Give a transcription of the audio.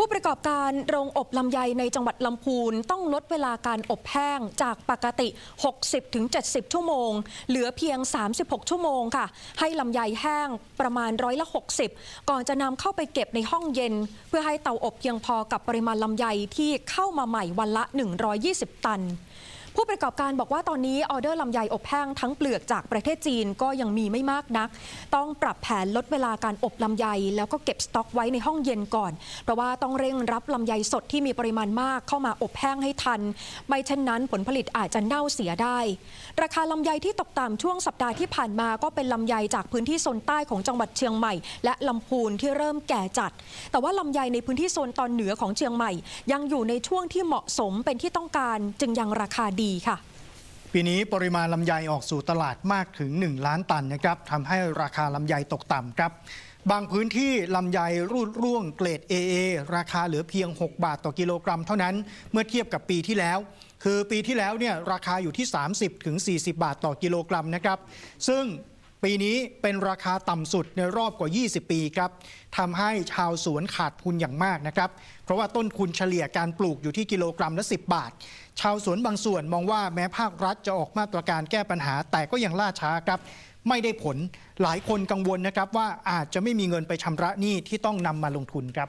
ผู้ประกอบการโรงอบลำไยในจังหวัดลำพูนต้องลดเวลาการอบแห้งจากปกติ 60-70 ชั่วโมง เหลือเพียง 36 ชั่วโมงค่ะ ให้ลำไยแห้งประมาณร้อยละ 60 ก่อนจะนำเข้าไปเก็บในห้องเย็น เพื่อให้เตาอบเพียงพอกับปริมาณลำไยที่เข้ามาใหม่วันละ 120 ตัน ผู้ประกอบการบอกว่าตอนนี้ออเดอร์ลำไยอบแห้งทั้งเปลือกจากประเทศจีนก็ยังมีไม่มากนัก ต้องปรับแผนลดเวลาการอบลำไย แล้วก็เก็บสต็อกไว้ในห้องเย็นก่อน เพราะว่าต้องเร่งรับลำไยสดที่มีปริมาณมากเข้ามาอบแห้งให้ทัน ไม่เช่นนั้นผลผลิตอาจจะเน่าเสียได้ ราคาลำไยที่ตกต่ำช่วงสัปดาห์ที่ผ่านมาก็เป็นลำไยจากพื้นที่โซนใต้ของจังหวัดเชียงใหม่ และลำพูนที่เริ่มแก่จัด แต่ว่าลำไยในพื้นที่โซนตอนเหนือของเชียงใหม่ ยังอยู่ในช่วงที่เหมาะสมเป็นที่ต้องการจึงยังราคาดีค่ะ ปีนี้ปริมาณลำไยออกสู่ตลาดมากถึง 1 ล้านตันนะครับทำให้ราคาลำไยตกต่ำครับ บางพื้นที่ลำไยรุ่นร่วงเกรด AA ราคาเหลือเพียง 6 บาทต่อกิโลกรัมเท่านั้นเมื่อเทียบกับปีที่แล้วคือปีที่แล้วเนี่ยราคาอยู่ที่ 30ถึง40 บาทต่อกิโลกรัมนะครับ ซึ่ง ปีนี้เป็นราคาต่ำสุดในรอบกว่า 20 ปีครับทำให้ชาวสวนขาดทุนอย่างมากนะครับ เพราะว่าต้นทุนเฉลี่ยการปลูกอยู่ที่กิโลกรัมละ 10 บาท ชาวสวนบางส่วนมองว่าแม้ภาครัฐจะออกมาตรการแก้ปัญหา แต่ก็ยังล่าช้าครับ ไม่ได้ผล หลายคนกังวลนะครับว่าอาจจะไม่มีเงินไปชำระหนี้ที่ต้องนำมาลงทุนครับ